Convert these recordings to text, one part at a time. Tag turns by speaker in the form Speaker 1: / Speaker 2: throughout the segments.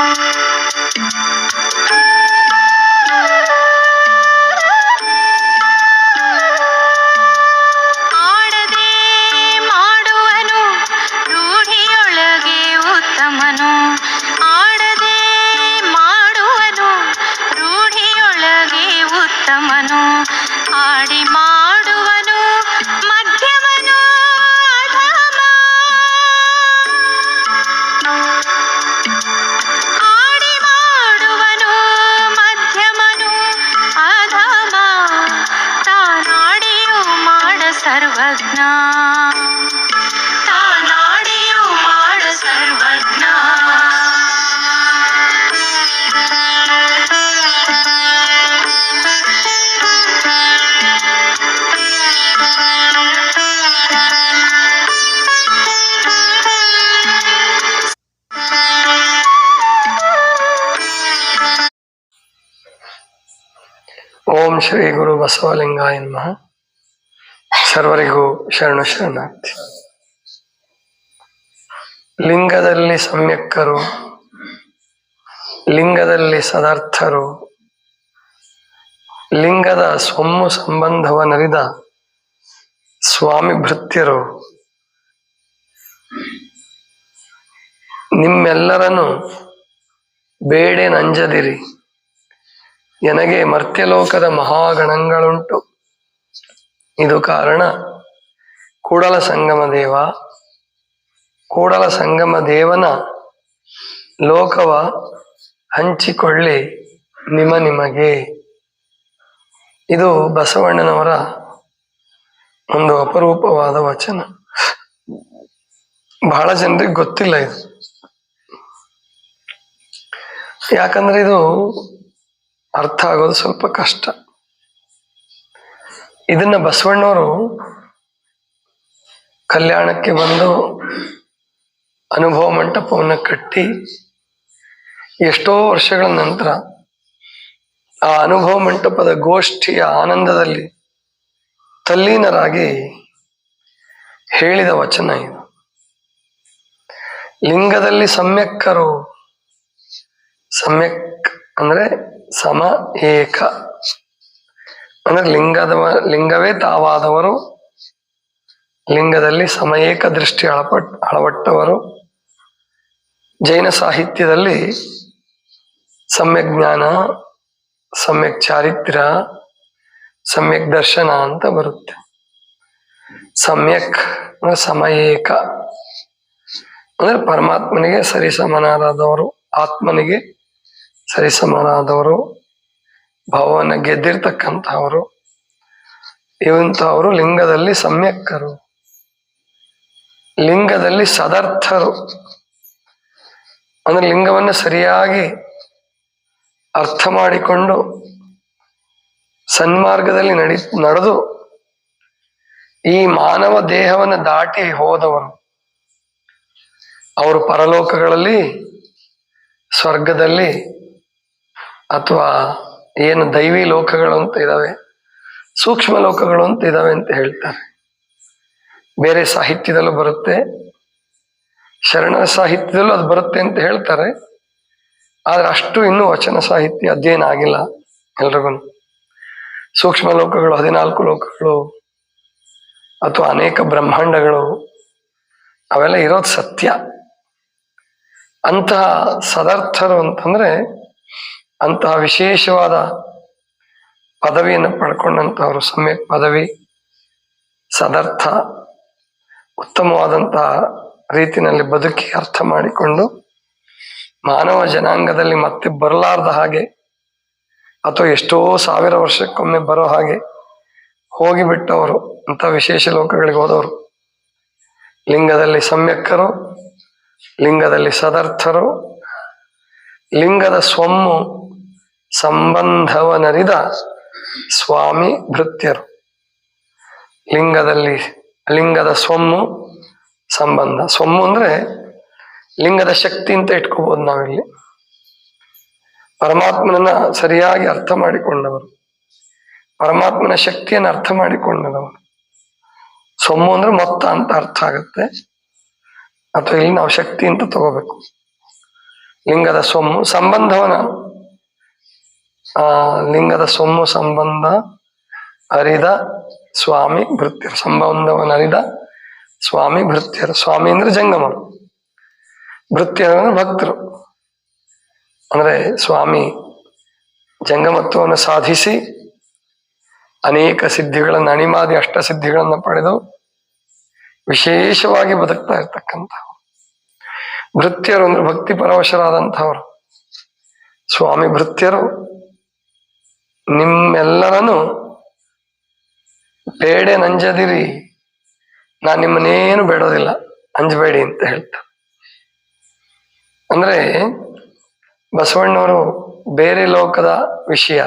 Speaker 1: Thank
Speaker 2: you. Shri ಗುರು ಬಸವಲಿಂಗಾಯ ನಮಃ ಸರ್ವರಿಗೂ ಶರಣ ಶರಣಾರ್ಥಿ. ಲಿಂಗದಲ್ಲಿ ಸಮ್ಯಕ್ಕರು, ಲಿಂಗದಲ್ಲಿ ಸದಾರ್ಥರು, ಲಿಂಗದ ಸೊಮ್ಮು ಸಂಬಂಧವನರಿದ ಸ್ವಾಮಿ ಭೃತ್ಯರು ನಿಮ್ಮೆಲ್ಲರನ್ನು ಬೇಡೆ ನನಗೆ ಮರ್ತ್ಯಲೋಕದ ಮಹಾಗಣಗಳುಂಟು. ಇದು ಕಾರಣ, ಕೂಡಲ ಸಂಗಮ ದೇವ, ಕೂಡಲ ಸಂಗಮ ದೇವನ ಲೋಕವ ಹಂಚಿಕೊಳ್ಳಿ ನಿಮ ನಿಮಗೆ. ಇದು ಬಸವಣ್ಣನವರ ಒಂದು ಅಪರೂಪವಾದ ವಚನ. ಬಹಳ ಜನರಿಗೆ ಗೊತ್ತಿಲ್ಲ ಇದು. ಯಾಕಂದ್ರೆ ಇದು ಅರ್ಥ ಆಗೋದು ಸ್ವಲ್ಪ ಕಷ್ಟ. ಇದನ್ನ ಬಸವಣ್ಣವರು ಕಲ್ಯಾಣಕ್ಕೆ ಬಂದು ಅನುಭವ ಮಂಟಪವನ್ನು ಕಟ್ಟಿ ಎಷ್ಟೋ ವರ್ಷಗಳ ನಂತರ ಆ ಅನುಭವ ಮಂಟಪದ ಗೋಷ್ಠಿಯ ಆನಂದದಲ್ಲಿ ತಲ್ಲೀನರಾಗಿ ಹೇಳಿದ ವಚನ ಇದು. ಲಿಂಗದಲ್ಲಿ ಸಮ್ಯಕ್ಕರು ಸಮ್ಯಕ್ ಅಂದ್ರೆ ಸಮ ಏಕ. ಅಂದ್ರೆ ಲಿಂಗದ ಲಿಂಗವೇ ತಾವಾದವರು, ಲಿಂಗದಲ್ಲಿ ಸಮಏಕ ದೃಷ್ಟಿ ಅಳಪಟ್, ಅಳವಟ್ಟವರು. ಜೈನ ಸಾಹಿತ್ಯದಲ್ಲಿ ಸಮ್ಯಕ್ ಜ್ಞಾನ, ಸಮ್ಯಕ್ ಚಾರಿತ್ರ್ಯ ಸಮ್ಯಕ್ ದರ್ಶನ ಅಂತ ಬರುತ್ತೆ. ಸಮ್ಯಕ್ ಅಂದ್ರೆ ಸಮಯೇಕ ಅಂದ್ರೆ ಪರಮಾತ್ಮನಿಗೆ ಸರಿ ಸಮನಾದವರು ಆತ್ಮನಿಗೆ ಸರಿಸಮನಾದವರು ಭಾವವನ್ನು ಗೆದ್ದಿರ್ತಕ್ಕಂಥವರು, ಇವಂಥವರು ಲಿಂಗದಲ್ಲಿ ಸಮ್ಯಕ್ಕರು, ಲಿಂಗದಲ್ಲಿ ಸದರ್ಥರು. ಅಂದ್ರೆ ಲಿಂಗವನ್ನು ಸರಿಯಾಗಿ ಅರ್ಥ ಮಾಡಿಕೊಂಡು ಸನ್ಮಾರ್ಗದಲ್ಲಿ ನಡಿ, ನಡೆದು ಈ ಮಾನವ ದೇಹವನ್ನು ದಾಟಿ ಹೋದವರು. ಅವರು ಪರಲೋಕಗಳಲ್ಲಿ, ಸ್ವರ್ಗದಲ್ಲಿ ಅಥವಾ ಏನು ದೈವಿ ಲೋಕಗಳು ಅಂತ ಇದಾವೆ, ಸೂಕ್ಷ್ಮ ಲೋಕಗಳು ಅಂತ ಇದಾವೆ ಅಂತ ಹೇಳ್ತಾರೆ. ಬೇರೆ ಸಾಹಿತ್ಯದಲ್ಲೂ ಬರುತ್ತೆ ಶರಣರ ಸಾಹಿತ್ಯದಲ್ಲೂ ಅದು ಬರುತ್ತೆ ಅಂತ ಹೇಳ್ತಾರೆ. ಆದ್ರೆ ಅಷ್ಟು ಇನ್ನೂ ವಚನ ಸಾಹಿತ್ಯ ಅಧ್ಯಯನ ಆಗಿಲ್ಲ ಎಲ್ರಿಗೂ. ಸೂಕ್ಷ್ಮ ಲೋಕಗಳು, ಹದಿನಾಲ್ಕು ಲೋಕಗಳು, ಅಥವಾ ಅನೇಕ ಬ್ರಹ್ಮಾಂಡಗಳು, ಅವೆಲ್ಲ ಇರೋದು ಸತ್ಯ. ಅಂತಹ ಸದರ್ಥರು ಅಂತಂದ್ರೆ ಅಂತಹ ವಿಶೇಷವಾದ ಪದವಿಯನ್ನು ಪಡ್ಕೊಂಡಂತಹವರು ಸಮ್ಯಕ್ ಪದವಿ, ಸದರ್ಥ, ಉತ್ತಮವಾದಂತಹ ರೀತಿನಲ್ಲಿ ಬದುಕಿ ಅರ್ಥ ಮಾಡಿಕೊಂಡು ಮಾನವ ಜನಾಂಗದಲ್ಲಿ ಮತ್ತೆ ಬರಲಾರದ ಹಾಗೆ ಅಥವಾ ಎಷ್ಟೋ ಸಾವಿರ ವರ್ಷಕ್ಕೊಮ್ಮೆ ಬರೋ ಹಾಗೆ ಹೋಗಿಬಿಟ್ಟವರು ಅಂತ ವಿಶೇಷ ಲೋಕಗಳಿಗೆ ಹೋದವರು. ಲಿಂಗದಲ್ಲಿ ಸಮ್ಯಕ್ಕರು, ಲಿಂಗದಲ್ಲಿ ಸದರ್ಥರು, ಲಿಂಗದ ಸ್ವಮ್ಮು ಸಂಬಂಧವನರಿದ ಸ್ವಾಮಿ ಭೃತ್ಯರು ಲಿಂಗದಲ್ಲಿ, ಲಿಂಗದ ಸ್ವಮ್ಮು ಸಂಬಂಧ. ಸ್ವಮ್ಮು ಅಂದ್ರೆ ಲಿಂಗದ ಶಕ್ತಿ ಅಂತ ಇಟ್ಕೋಬಹುದು ನಾವಿಲ್ಲಿ. ಪರಮಾತ್ಮನನ್ನ ಸರಿಯಾಗಿ ಅರ್ಥ ಮಾಡಿಕೊಂಡವರು. ಪರಮಾತ್ಮನ ಶಕ್ತಿಯನ್ನು ಅರ್ಥ ಮಾಡಿಕೊಂಡವರು ಸೊಮ್ಮು ಅಂದ್ರೆ ಮೊತ್ತ ಅಂತ ಅರ್ಥ ಆಗುತ್ತೆ. ಅಥವಾ ಇಲ್ಲಿ ನಾವು ಶಕ್ತಿ ಅಂತ ತಗೋಬೇಕು. ಲಿಂಗದ ಸೊಮ್ಮು ಸಂಬಂಧವನ ಆ, ಲಿಂಗದ ಸೊಮ್ಮು ಸಂಬಂಧ ಅರಿದ ಸ್ವಾಮಿ ಭೃತ್ಯರು, ಸಂಬಂಧವನ್ನು ಅರಿದ ಸ್ವಾಮಿ ಭೃತ್ಯರು. ಸ್ವಾಮಿ ಅಂದ್ರೆ ಜಂಗಮ ಭೃತ್ಯರು ಅಂದ್ರೆ ಭಕ್ತರು. ಅಂದ್ರೆ ಸ್ವಾಮಿ ಜಂಗಮತ್ವವನ್ನು ಸಾಧಿಸಿ ಅನೇಕ ಸಿದ್ಧಿಗಳನ್ನು ಅಣಿಮಾದಿ ಅಷ್ಟ ಸಿದ್ಧಿಗಳನ್ನು ಪಡೆದು ವಿಶೇಷವಾಗಿ ಬದುಕ್ತಾ ಇರ್ತಕ್ಕಂಥ ಭೃತ್ಯರು ಅಂದ್ರೆ ಭಕ್ತಿ ಪರವಶರಾದಂಥವ್ರು. ಸ್ವಾಮಿ ಭೃತ್ಯರು ನಿಮ್ಮೆಲ್ಲರನ್ನು ಬೇಡೆ ನಂಜದಿರಿ. ನಾನು ನಿಮ್ಮನ್ನೇನು ಬೇಡೋದಿಲ್ಲ. ಅಂಜಬೇಡಿ ಅಂತ ಹೇಳ್ತಾರೆ ಅಂದ್ರೆ ಬಸವಣ್ಣವರು ಬೇರೆ ಲೋಕದ ವಿಷಯ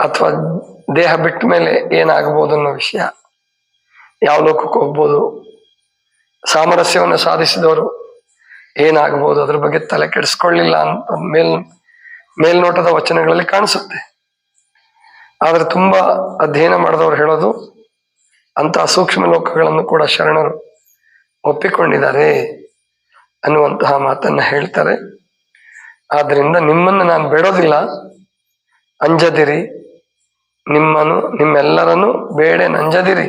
Speaker 2: ಅಥವಾ ದೇಹ ಬಿಟ್ಟ ಮೇಲೆ ಏನಾಗಬಹುದು ಅನ್ನೋ ವಿಷಯ, ಯಾವ ಲೋಕಕ್ಕೆ ಹೋಗ್ಬೋದು, ಸಾಮರಸ್ಯವನ್ನು ಸಾಧಿಸಿದವರು ಏನಾಗಬಹುದು ಅದ್ರ ಬಗ್ಗೆ ತಲೆ ಕೆಡಿಸ್ಕೊಳ್ಳಿಲ್ಲ ಅಂತ ಮೇಲ್ ಮೇಲ್ನೋಟದ ವಚನಗಳಲ್ಲಿ ಕಾಣಿಸುತ್ತೆ. ಆದರೆ ತುಂಬಾ ಅಧ್ಯಯನ ಮಾಡಿದವರು ಹೇಳೋದು ಅಂತ ಸೂಕ್ಷ್ಮ ಲೋಕಗಳನ್ನು ಕೂಡ ಶರಣರು ಒಪ್ಪಿಕೊಂಡಿದ್ದಾರೆ ಅನ್ನುವಂತಹ ಮಾತನ್ನ ಹೇಳ್ತಾರೆ. ಆದ್ರಿಂದ ನಿಮ್ಮನ್ನು ನಾನು ಬೇಡೋದಿಲ್ಲ. ಅಂಜದಿರಿ. ನಿಮ್ಮನು ನಿಮ್ಮೆಲ್ಲರನ್ನು ಬೇಡ ನಂಜದಿರಿ.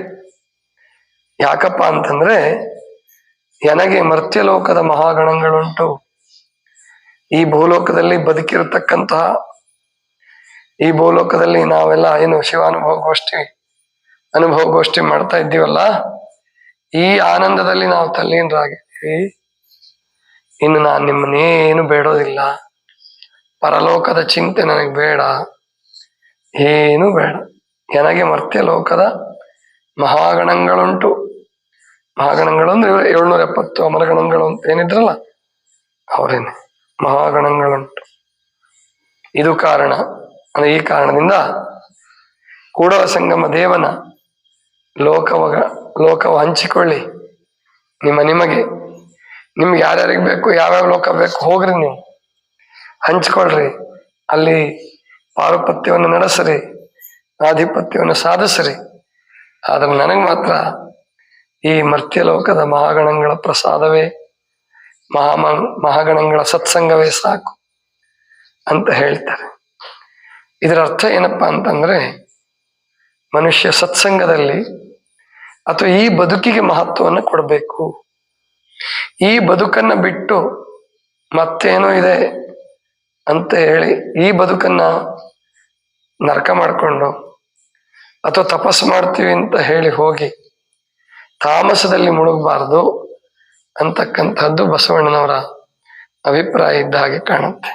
Speaker 2: ಯಾಕಪ್ಪ ಅಂತಂದ್ರೆ ನನಗೆ ಮರ್ತ್ಯಲೋಕದ ಮಹಾಗಣಗಳುಂಟು. ಈ ಭೂಲೋಕದಲ್ಲಿ ಬದುಕಿರತಕ್ಕಂತಹ ಈ ಭೂಲೋಕದಲ್ಲಿ ನಾವೆಲ್ಲ ಏನು ಶಿವಾನುಭವ ಗೋಷ್ಠಿ ಅನುಭವ ಗೋಷ್ಠಿ ಮಾಡ್ತಾ ಇದ್ದೀವಲ್ಲ, ಈ ಆನಂದದಲ್ಲಿ ನಾವು ತಲ್ಲೀನರಾಗಿದ್ದೀವಿ ಇನ್ನು ನಾನು ನಿಮ್ಮನ್ನೇನು ಬೇಡೋದಿಲ್ಲ. ಪರಲೋಕದ ಚಿಂತೆ ನನಗೆ ಬೇಡ. ಏನು ಬೇಡ. ನನಗೆ ಮರ್ತ್ಯ ಲೋಕದ ಮಹಾಗಣಗಳುಂಟು. ಮಹಾಗಣಗಳು ಅಂದ್ರೆ ಏಳ್ನೂರ ಎಪ್ಪತ್ತು ಅಮರಗಣಗಳು ಅಂತ ಏನಿದ್ರಲ್ಲ, ಅವರೇನೆ. ಮಹಾಗಣಗಳುಂಟು. ಇದು ಕಾರಣ. ಅಂದ್ರೆ ಈ ಕಾರಣದಿಂದ ಕೂಡಲ ಸಂಗಮ ದೇವನ ಲೋಕವ ಲೋಕವ ಹಂಚಿಕೊಳ್ಳಿ. ನಿಮ್ಮ ನಿಮಗೆ, ನಿಮ್ಗೆ ಯಾರ್ಯಾರಿಗೆ ಬೇಕು, ಯಾವ್ಯಾವ ಲೋಕ ಬೇಕು ಹೋಗ್ರಿ ನೀವು. ಹಂಚ್ಕೊಳ್ರಿ. ಅಲ್ಲಿ ಪಾರುಪತ್ಯವನ್ನು ನಡೆಸ್ರಿ. ಆಧಿಪತ್ಯವನ್ನು ಸಾಧಿಸ್ರಿ. ಆದ್ರೆ ನನಗೆ ಮಾತ್ರ ಈ ಮರ್ತ್ಯಲೋಕದ ಮಹಾಗಣಗಳ ಪ್ರಸಾದವೇ ಮಹಾ ಮಹಾಗಣಗಳ ಸತ್ಸಂಗವೇ ಸಾಕು ಅಂತ ಹೇಳ್ತಾರೆ. ಇದರ ಅರ್ಥ ಏನಪ್ಪ ಅಂತಂದ್ರೆ ಮನುಷ್ಯ ಸತ್ಸಂಗದಲ್ಲಿ ಅಥವಾ ಈ ಬದುಕಿಗೆ ಮಹತ್ವವನ್ನು ಕೊಡಬೇಕು. ಈ ಬದುಕನ್ನ ಬಿಟ್ಟು ಮತ್ತೇನೋ ಇದೆ ಅಂತ ಹೇಳಿ ಈ ಬದುಕನ್ನ ನರಕ ಮಾಡಿಕೊಂಡು ಅಥವಾ ತಪಸ್ಸು ಮಾಡ್ತೀವಿ ಅಂತ ಹೇಳಿ ಹೋಗಿ ತಾಮಸದಲ್ಲಿ ಮುಳುಗಬಾರದು ಅಂತಕ್ಕಂಥದ್ದು ಬಸವಣ್ಣನವರ ಅಭಿಪ್ರಾಯ ಇದ್ದ ಹಾಗೆ ಕಾಣುತ್ತೆ.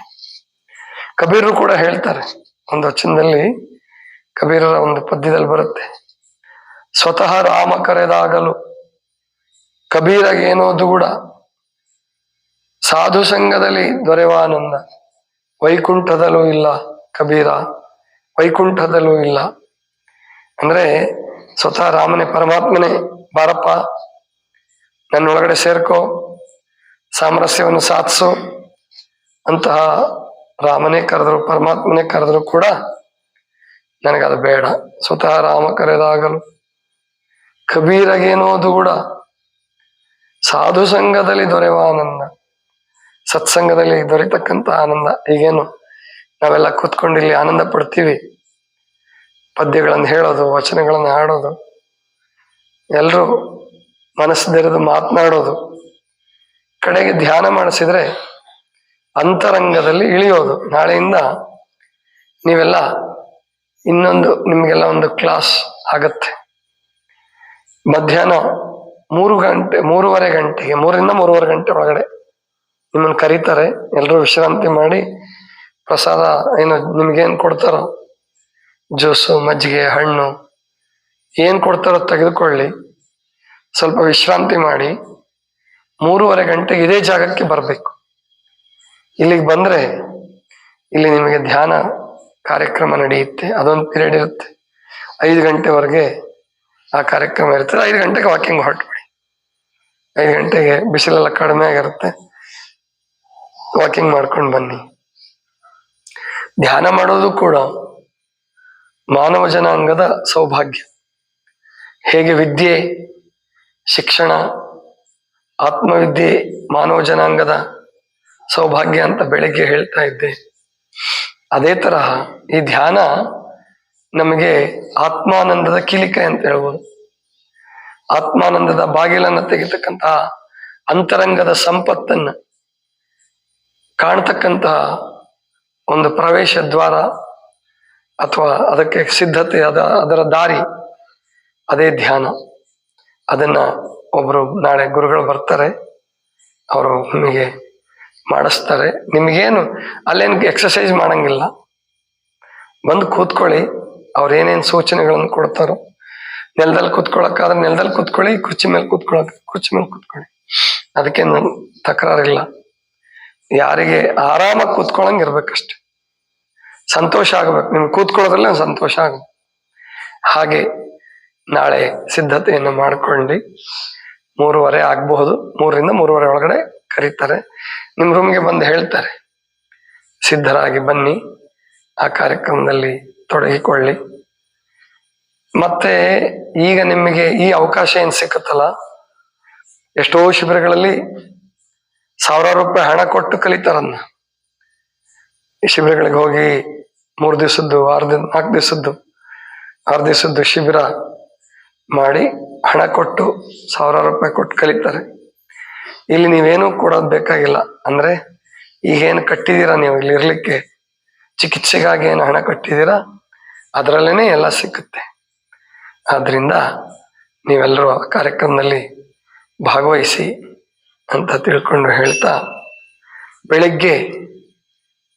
Speaker 2: ಕಬೀರರು ಕೂಡ ಹೇಳ್ತಾರೆ ಒಂದು ವಚನದಲ್ಲಿ ಕಬೀರರ ಒಂದು ಪದ್ಯದಲ್ಲಿ ಬರುತ್ತೆ. ಸ್ವತಃ ರಾಮ ಕರೆದಾಗಲು ಕಬೀರಗೇನೋ ಕೂಡ ಸಾಧು ಸಂಘದಲ್ಲಿ ದೊರೆವ ಆನಂದ ವೈಕುಂಠದಲ್ಲೂ ಇಲ್ಲ ಕಬೀರ. ವೈಕುಂಠದಲ್ಲೂ ಇಲ್ಲ. ಅಂದ್ರೆ ಸ್ವತಃ ರಾಮನೇ, ಪರಮಾತ್ಮನೇ, ಬಾರಪ್ಪ, ನನ್ನೊಳಗಡೆ ಸೇರ್ಕೋ, ಸಾಮರಸ್ಯವನ್ನು ಸಾಧಿಸು ಅಂತಹ ರಾಮನೇ ಕರೆದ್ರು ಪರಮಾತ್ಮನೇ ಕರೆದ್ರು ಕೂಡ ನನಗದು ಬೇಡ. ಸ್ವತಃ ರಾಮ ಕರೆದಾಗಲು ಕಬೀರಗೇನೋ ಕೂಡ ಸಾಧು ಸಂಘದಲ್ಲಿ ದೊರೆಯುವ ಆನಂದ. ಸತ್ಸಂಗದಲ್ಲಿ ದೊರೆತಕ್ಕಂಥ ಆನಂದ. ಈಗೇನು ನಾವೆಲ್ಲ ಕೂತ್ಕೊಂಡು ಇಲ್ಲಿ ಆನಂದ ಪಡ್ತೀವಿ. ಪದ್ಯಗಳನ್ನು ಹೇಳೋದು, ವಚನಗಳನ್ನು ಹಾಡೋದು ಎಲ್ಲರೂ ಮನಸ್ಸು ತೆರೆದು ಮಾತನಾಡೋದು. ಕಡೆಗೆ ಧ್ಯಾನ ಮಾಡಿಸಿದ್ರೆ ಅಂತರಂಗದಲ್ಲಿ ಇಳಿಯೋದು. ನಾಳೆಯಿಂದ ನೀವೆಲ್ಲ ಇನ್ನೊಂದು, ನಿಮಗೆಲ್ಲ ಒಂದು ಕ್ಲಾಸ್ ಆಗತ್ತೆ. ಮಧ್ಯಾಹ್ನ ಮೂರು ಗಂಟೆ, ಮೂರುವರೆ ಗಂಟೆಗೆ ಮೂರರಿಂದ ಮೂರುವರೆ ಗಂಟೆ ಒಳಗಡೆ ನಿಮ್ಮನ್ನು ಕರೀತಾರೆ. ಎಲ್ಲರೂ ವಿಶ್ರಾಂತಿ ಮಾಡಿ ಪ್ರಸಾದ ಏನು ನಿಮ್ಗೇನು ಕೊಡ್ತಾರೋ, ಜ್ಯೂಸು, ಮಜ್ಜಿಗೆ, ಹಣ್ಣು, ಏನು ಕೊಡ್ತಾರೋ ತೆಗೆದುಕೊಳ್ಳಿ. ಸ್ವಲ್ಪ ವಿಶ್ರಾಂತಿ ಮಾಡಿ ಮೂರುವರೆ ಗಂಟೆಗೆ ಇದೇ ಜಾಗಕ್ಕೆ ಬರಬೇಕು. ಇಲ್ಲಿಗೆ ಬಂದ್ರೆ ಇಲ್ಲಿ ನಿಮಗೆ ಧ್ಯಾನ ಕಾರ್ಯಕ್ರಮ ನಡೆಯುತ್ತೆ, ಅದೊಂದು ಪೀರಿಯಡ್ ಇರುತ್ತೆ. ಐದು ಗಂಟೆವರೆಗೆ ಆ ಕಾರ್ಯಕ್ರಮ ಇರುತ್ತೆ. ಐದು ಗಂಟೆಗೆ ವಾಕಿಂಗ್ ಹೊರಟ್ಬಿಡಿ. ಐದು ಗಂಟೆಗೆ ಬಿಸಿಲೆಲ್ಲ ಕಡಿಮೆ ಆಗಿರುತ್ತೆ. ವಾಕಿಂಗ್ ಮಾಡ್ಕೊಂಡು ಬನ್ನಿ. ಧ್ಯಾನ ಮಾಡೋದು ಕೂಡ ಮಾನವ ಜನಾಂಗದ ಸೌಭಾಗ್ಯ. ಹೇಗೆ ವಿದ್ಯೆ, ಶಿಕ್ಷಣ, ಆತ್ಮವಿದ್ಯೆ ಮಾನವ ಜನಾಂಗದ ಸೌಭಾಗ್ಯ ಅಂತ ಬೆಳಗ್ಗೆ ಹೇಳ್ತಾ ಇದ್ದೆ. ಅದೇ ತರಹ ಈ ಧ್ಯಾನ ನಮಗೆ ಆತ್ಮಾನಂದದ ಕಿಲಿಕೆ ಅಂತ ಹೇಳ್ಬೋದು. ಆತ್ಮಾನಂದದ ಬಾಗಿಲನ್ನು ತೆಗಿತಕ್ಕಂತಹ ಅಂತರಂಗದ ಸಂಪತ್ತನ್ನ ಕಾಣ್ತಕ್ಕಂತಹ ಒಂದು ಪ್ರವೇಶ ದ್ವಾರ ಅಥವಾ ಅದಕ್ಕೆ ಸಿದ್ಧತೆ ಅದ, ಅದರ ದಾರಿ ಅದೇ ಧ್ಯಾನ. ಅದನ್ನ ಒಬ್ಬರು ನಾಳೆ ಗುರುಗಳು ಬರ್ತಾರೆ. ಅವರು ನಿಮಗೆ ಮಾಡಿಸ್ತಾರೆ. ನಿಮಗೇನು, ಅಲ್ಲೇನು ಎಕ್ಸಸೈಸ್ ಮಾಡಂಗಿಲ್ಲ. ಬಂದು ಕೂತ್ಕೊಳ್ಳಿ, ಅವ್ರು ಏನೇನು ಸೂಚನೆಗಳನ್ನು ಕೊಡ್ತಾರೋ. ನೆಲದಲ್ಲಿ ಕೂತ್ಕೊಳ್ಳೋಕ್ಕಾದ್ರೆ ನೆಲದಲ್ಲಿ ಕೂತ್ಕೊಳ್ಳಿ, ಕುರ್ಚಿ ಮೇಲೆ ಕೂತ್ಕೊಳ್ಳೋಕೆ ಕುರ್ಚಿ ಮೇಲೆ ಕೂತ್ಕೊಳ್ಳಿ. ಅದಕ್ಕೆ ಅದಕ್ಕೇನು ತಕರಾರಿಲ್ಲ. ಯಾರಿಗೆ ಆರಾಮಾಗಿ ಕೂತ್ಕೊಳ್ಳಂಗೆ ಇರ್ಬೇಕಷ್ಟೆ. ಸಂತೋಷ ಆಗಬೇಕು. ನಿಮ್ಗೆ ಕೂತ್ಕೊಳ್ಳೋದ್ರಲ್ಲೇ ಸಂತೋಷ ಆಗಬೇಕು ಹಾಗೆ ನಾಳೆ ಸಿದ್ಧತೆಯನ್ನು ಮಾಡಿಕೊಂಡು, ಮೂರುವರೆ ಆಗಬಹುದು. ಮೂರರಿಂದ ಮೂರುವರೆ ಒಳಗಡೆ ಕರೀತಾರೆ. ನಿಮ್ಮ ರೂಮ್ಗೆ ಬಂದು ಹೇಳ್ತಾರೆ. ಸಿದ್ಧರಾಗಿ ಬನ್ನಿ. ಆ ಕಾರ್ಯಕ್ರಮದಲ್ಲಿ ತೊಡಗಿಕೊಳ್ಳಿ. ಮತ್ತೆ ಈಗ ನಿಮಗೆ ಈ ಅವಕಾಶ ಏನ್ ಸಿಕ್ಕತ್ತಲ್ಲ? ಎಷ್ಟೋ ಶಿಬಿರಗಳಲ್ಲಿ ಸಾವಿರಾರು ರೂಪಾಯಿ ಹಣ ಕೊಟ್ಟು ಕಲಿತಾರನ್ನ. ಈ ಶಿಬಿರಗಳಿಗೆ ಹೋಗಿ ಮೂರು ದಿವಸದ್ದು, ಆರು ದಿನ ನಾಲ್ಕು ದಿವಸದ್ದು, ಆರು ದಿವಸದ್ದು ಶಿಬಿರ ಮಾಡಿ ಹಣ ಕೊಟ್ಟು ಸಾವಿರಾರು ರೂಪಾಯಿ ಕೊಟ್ಟು ಕಲಿತಾರೆ. ಇಲ್ಲಿ ನೀವೇನು ಕೊಡೋದು ಬೇಕಾಗಿಲ್ಲ. ಅಂದ್ರೆ ಈಗೇನು ಕಟ್ಟಿದ್ದೀರಾ ನೀವು? ಇಲ್ಲಿ ಇರ್ಲಿಕ್ಕೆ ಚಿಕಿತ್ಸೆಗಾಗಿ ಏನು ಹಣ ಕಟ್ಟಿದ್ದೀರಾ ಅದರಲ್ಲೇನೆ ಎಲ್ಲ ಸಿಕ್ಕುತ್ತೆ. ಆದ್ರಿಂದ ನೀವೆಲ್ಲರೂ ಕಾರ್ಯಕ್ರಮದಲ್ಲಿ ಭಾಗವಹಿಸಿ ಅಂತ ತಿಳ್ಕೊಂಡು ಹೇಳ್ತಾ ಬೆಳಿಗ್ಗೆ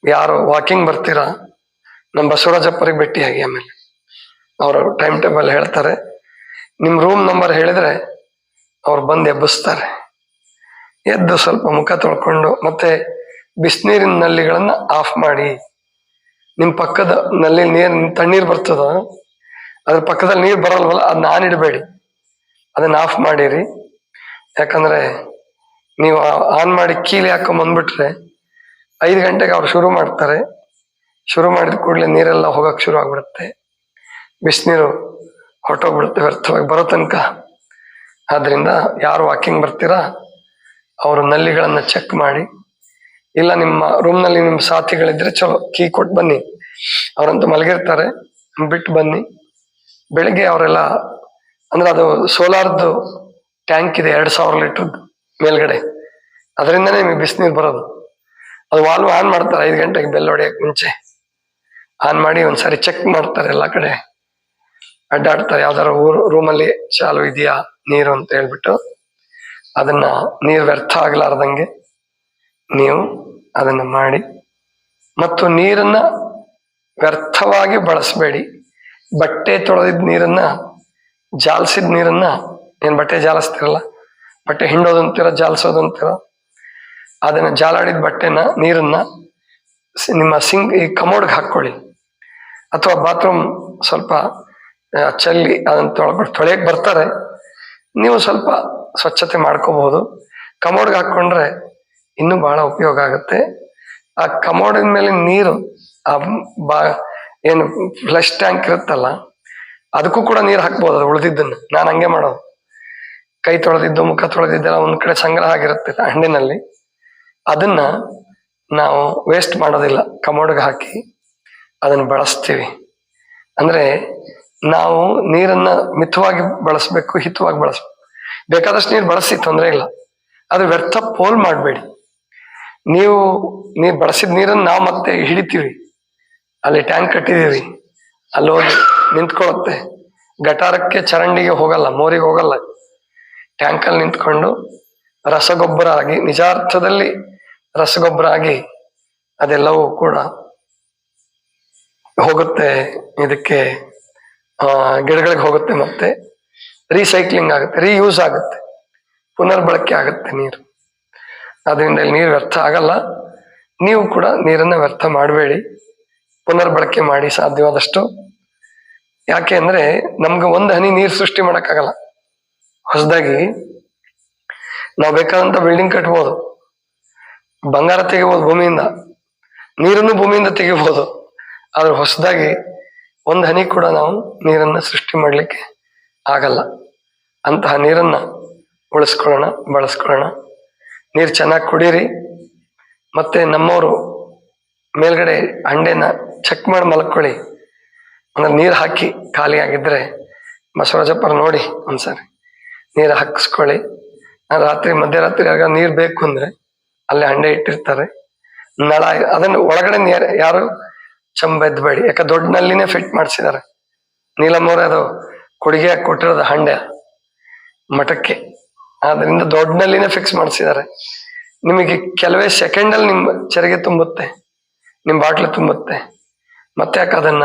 Speaker 2: ಯಾರು ವಾಕಿಂಗ್ ಬರ್ತೀರಾ? ನಮ್ಮ ಬಸವರಾಜಪ್ಪರಿಗೆ ಭೇಟಿಯಾಗಿ ಆಮೇಲೆ. ಅವರು ಟೈಮ್ ಟೇಬಲ್ ಹೇಳ್ತಾರೆ. ನಿಮ್ಮ ರೂಮ್ ನಂಬರ್ ಹೇಳಿದ್ರೆ ಅವ್ರು ಬಂದು ಎಬ್ಬಿಸ್ತಾರೆ. ಎದ್ದು ಸ್ವಲ್ಪ ಮುಖ ತೊಳ್ಕೊಂಡು ಮತ್ತೆ ಬಿಸಿನೀರಿನ ನಲ್ಲಿಗಳನ್ನ ಆಫ್ ಮಾಡಿ. ನಿಮ್ಮ ಪಕ್ಕದ ನಲ್ಲಿ ನೀರ್ ತಣ್ಣೀರ್ ಬರ್ತದ, ಅದ್ರ ಪಕ್ಕದಲ್ಲಿ ನೀರ್ ಬರಲ್ವಲ್ಲ ಅದನ್ನ ಆನ್ ಇಡಬೇಡಿ. ಅದನ್ನ ಆಫ್ ಮಾಡಿರಿ. ಯಾಕಂದ್ರೆ ನೀವು ಆನ್ ಮಾಡಿ ಕೀಲಿ ಹಾಕೊಂಡ್ ಬಂದ್ಬಿಟ್ರೆ ಐದು ಗಂಟೆಗೆ ಅವ್ರು ಶುರು ಮಾಡ್ತಾರೆ. ಶುರು ಮಾಡಿದ ಕೂಡಲೇ ನೀರೆಲ್ಲ ಹೋಗಕ್ ಶುರು ಆಗ್ಬಿಡುತ್ತೆ. ಬಿಸಿನೀರು ಹೊರಟೋಗ್ಬಿಡುತ್ತೆ ವ್ಯರ್ಥವಾಗಿ ಬರೋ ತನಕ. ಆದ್ರಿಂದ ಯಾರು ವಾಕಿಂಗ್ ಬರ್ತೀರಾ ಅವರು ನಲ್ಲಿಗಳನ್ನು ಚೆಕ್ ಮಾಡಿ. ಇಲ್ಲ ನಿಮ್ಮ ರೂಮ್ನಲ್ಲಿ ನಿಮ್ಮ ಸಾಥಿಗಳಿದ್ರೆ ಚಲೋ ಕೀ ಕೊಟ್ಟು ಬನ್ನಿ. ಅವರಂತೂ ಮಲಗಿರ್ತಾರೆ ಬಿಟ್ಟು ಬನ್ನಿ. ಬೆಳಿಗ್ಗೆ ಅವರೆಲ್ಲ, ಅಂದ್ರೆ ಅದು ಸೋಲಾರ್ದು ಟ್ಯಾಂಕ್ ಇದೆ, ಎರಡು ಸಾವಿರ ಲೀಟರ್ದು ಮೇಲ್ಗಡೆ. ಅದರಿಂದನೇ ನಿಮಗೆ ಬಿಸಿನೀರು ಬರೋದು. ಅದು ವಾಲ್ವ್ ಆನ್ ಮಾಡ್ತಾರೆ, ಐದು ಗಂಟೆಗೆ ಬೆಲ್ ಹೊಡೆಯಕ್ಕೆ ಮುಂಚೆ. ಆನ್ ಮಾಡಿ ಒಂದ್ಸರಿ ಚೆಕ್ ಮಾಡ್ತಾರೆ ಎಲ್ಲ ಕಡೆ. ಅಡ್ಡಾಡ್ತಾರೆ, ಯಾವ್ದಾರ ಊರು ರೂಮಲ್ಲಿ ಚಾಲು ಇದೆಯಾ, ನೀರು ಅಂತ ಹೇಳ್ಬಿಟ್ಟು. ಅದನ್ನ ನೀರು ವ್ಯರ್ಥ ಆಗ್ಲಾರ್ದಂಗೆ ನೀವು ಅದನ್ನ ಮಾಡಿ ಮತ್ತು ನೀರನ್ನ ವ್ಯರ್ಥವಾಗಿ ಬಳಸಬೇಡಿ. ಬಟ್ಟೆ ತೊಳೆದಿದ್ದ ನೀರನ್ನ ಜಾಲಿಸಿದ ನೀರನ್ನ ಏನು ಬಟ್ಟೆ ಜಾಲಿಸ್ತಿರಲ್ಲ, ಬಟ್ಟೆ ಹಿಂಡೋದು ಜಾಲಿಸೋದಂತೀರ, ಅದನ್ನ ಜಾಲಾಡಿದ ಬಟ್ಟೆನ, ನೀರನ್ನ ನಿಮ್ಮ ಸಿಂಗ್, ಈ ಕಮೋಡ್ಗೆ ಹಾಕೊಳ್ಳಿ ಅಥವಾ ಬಾತ್ರೂಮ್ ಸ್ವಲ್ಪ ಚೆಲ್ಲಿ ಅದನ್ನ ತೊಳ್ಕೊಂಡು ತೊಳೆಯಕ್ಕೆ ಬರ್ತಾರೆ. ನೀವು ಸ್ವಲ್ಪ ಸ್ವಚ್ಛತೆ ಮಾಡ್ಕೋಬಹುದು. ಕಮೋಡ್ಗೆ ಹಾಕೊಂಡ್ರೆ ಇನ್ನೂ ಬಹಳ ಉಪಯೋಗ ಆಗುತ್ತೆ. ಆ ಕಮೋಡಿನ ಮೇಲೆ ನೀರು, ಆ ಬಾ, ಏನು ಫ್ಲಶ್ ಟ್ಯಾಂಕ್ ಇರುತ್ತಲ್ಲ, ಅದಕ್ಕೂ ಕೂಡ ನೀರು ಹಾಕ್ಬೋದು, ಅದು ಉಳಿದಿದ್ದನ್ನು. ನಾನು ಹಂಗೆ ಮಾಡೋದು. ಕೈ ತೊಳೆದಿದ್ದು, ಮುಖ ತೊಳೆದಿದ್ದೆಲ್ಲ ಒಂದು ಕಡೆ ಸಂಗ್ರಹ ಆಗಿರುತ್ತೆ ಹಣ್ಣಿನಲ್ಲಿ ಅದನ್ನ ನಾವು ವೇಸ್ಟ್ ಮಾಡೋದಿಲ್ಲ. ಕಮೋಡ್ಗೆ ಹಾಕಿ ಅದನ್ನು ಬಳಸ್ತೀವಿ. ಅಂದ್ರೆ ನಾವು ನೀರನ್ನ ಮಿತವಾಗಿ ಬಳಸಬೇಕು, ಹಿತವಾಗಿ ಬಳಸಬೇಕು. ಬೇಕಾದಷ್ಟು ನೀರು ಬಳಸಿ, ತೊಂದರೆ ಇಲ್ಲ. ಆದ್ರೆ ವ್ಯರ್ಥ, ಪೋಲ್ ಮಾಡಬೇಡಿ. ನೀವು ನೀರು ಬಳಸಿದ ನೀರನ್ನು ನಾವು ಮತ್ತೆ ಹಿಡಿತೀವಿ. ಅಲ್ಲಿ ಟ್ಯಾಂಕ್ ಕಟ್ಟಿದೀವಿ ಅಲ್ಲಿ ಹೋಗಿ ನಿಂತ್ಕೊಳ್ಳುತ್ತೆ. ಗಟಾರಕ್ಕೆ ಚರಂಡಿಗೆ ಹೋಗಲ್ಲ, ಮೋರಿಗೆ ಹೋಗಲ್ಲ. ಟ್ಯಾಂಕಲ್ಲಿ ನಿಂತ್ಕೊಂಡು ರಸಗೊಬ್ಬರ ಆಗಿ ನಿಜಾರ್ಥದಲ್ಲಿ ರಸಗೊಬ್ಬರ ಆಗಿ ಅದೆಲ್ಲವೂ ಕೂಡ ಹೋಗುತ್ತೆ. ಇದಕ್ಕೆ ಗಿಡಗಳಿಗೆ ಹೋಗುತ್ತೆ ಮತ್ತೆ. ರೀಸೈಕ್ಲಿಂಗ್ ಆಗುತ್ತೆ ರೀಯೂಸ್ ಆಗುತ್ತೆ, ಪುನರ್ಬಳಕೆ ಆಗುತ್ತೆ ನೀರು. ಅದರಿಂದ ಇಲ್ಲಿ ನೀರು ವ್ಯರ್ಥ ಆಗಲ್ಲ. ನೀವು ಕೂಡ ನೀರನ್ನ ವ್ಯರ್ಥ ಮಾಡಬೇಡಿ. ಪುನರ್ಬಳಕೆ ಮಾಡಿ ಸಾಧ್ಯವಾದಷ್ಟು. ಯಾಕೆ ಅಂದ್ರೆ ನಮ್ಗೆ ಒಂದು ಹನಿ ನೀರು ಸೃಷ್ಟಿ ಮಾಡೋಕ್ಕಾಗಲ್ಲ. ಹೊಸದಾಗಿ ನಾವು ಬೇಕಾದಂತ ಬಿಲ್ಡಿಂಗ್ ಕಟ್ಬೋದು. ಬಂಗಾರ ತೆಗಿಬೋದು ಭೂಮಿಯಿಂದ. ನೀರನ್ನು ಭೂಮಿಯಿಂದ ತೆಗಿಬೋದು. ಆದ್ರೆ ಹೊಸದಾಗಿ ಒಂದು ಹನಿ ಕೂಡ ನಾವು ನೀರನ್ನ ಸೃಷ್ಟಿ ಮಾಡಲಿಕ್ಕೆ ಆಗಲ್ಲ. ಅಂತಹ ನೀರನ್ನ ಉಳಿಸ್ಕೊಳ್ಳೋಣ, ಬಳಸ್ಕೊಳ್ಳೋಣ. ನೀರು ಚೆನ್ನಾಗಿ ಕುಡೀರಿ. ಮತ್ತೆ ನಮ್ಮವರು ಮೇಲ್ಗಡೆ ಹಂಡೆನ ಚೆಕ್ ಮಾಡಿ ಮಲ್ಕೊಳ್ಳಿ. ಅಂದ್ರೆ ನೀರು ಹಾಕಿ ಖಾಲಿ ಆಗಿದ್ರೆ ಬಸವರಾಜಪ್ಪರ ನೋಡಿ ಒಂದ್ಸರಿ. ನೀರು ಹಾಕಿಸ್ಕೊಳ್ಳಿ. ರಾತ್ರಿ ಮಧ್ಯರಾತ್ರಿ ಆಗ ನೀರು ಬೇಕು ಅಂದ್ರೆ ಅಲ್ಲಿ ಹಂಡೆ ಇಟ್ಟಿರ್ತಾರೆ. ನಳ ಅದನ್ನು ಒಳಗಡೆ ನೀರು ಯಾರು ಚಂಬೆದ್ಬೇಡಿ ಯಾಕೆ ದೊಡ್ಡ ನಲ್ಲಿನೇ ಫಿಟ್ ಮಾಡಿಸಿದ್ದಾರೆ ನೀಲಮ್ಮವ್ರೆ ಅದು ಕೊಡುಗೆ ಕೊಟ್ಟಿರೋದು ಹಂಡೆ. ಮಠಕ್ಕೆ. ಆದ್ರಿಂದ ದೊಡ್ಡ ನಲ್ಲಿನೇ ಫಿಕ್ಸ್ ಮಾಡಿಸಿದ್ದಾರೆ ನಿಮಗೆ ಕೆಲವೇ ಸೆಕೆಂಡ್ ಅಲ್ಲಿ ನಿಮ್ಮ ಚರಿಗೆ ತುಂಬುತ್ತೆ. ನಿಮ್ ಬಾಟ್ಲು ತುಂಬುತ್ತೆ. ಮತ್ತೆ ಯಾಕೆ ಅದನ್ನ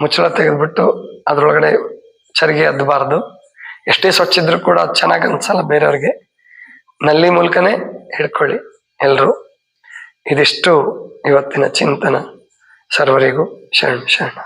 Speaker 2: ಮುಚ್ಚಳ ತೆಗೆದ್ಬಿಟ್ಟು ಅದ್ರೊಳಗಡೆ ಚರಿಗೆ ಅದ್ದಬಾರ್ದು ಎಷ್ಟೇ ಸ್ವಚ್ಛ ಇದ್ರು ಕೂಡ ಚೆನ್ನಾಗಿ ಅನ್ಸಲ್ಲ ಬೇರೆಯವ್ರಿಗೆ. ನಲ್ಲಿ ಮೂಲಕನೇ ಹಿಡ್ಕೊಳ್ಳಿ ಎಲ್ರು. ಇದಿಷ್ಟು ಇವತ್ತಿನ ಚಿಂತನ. ಸರ್ವರಿಗೂ ಶರಣ ಶರಣ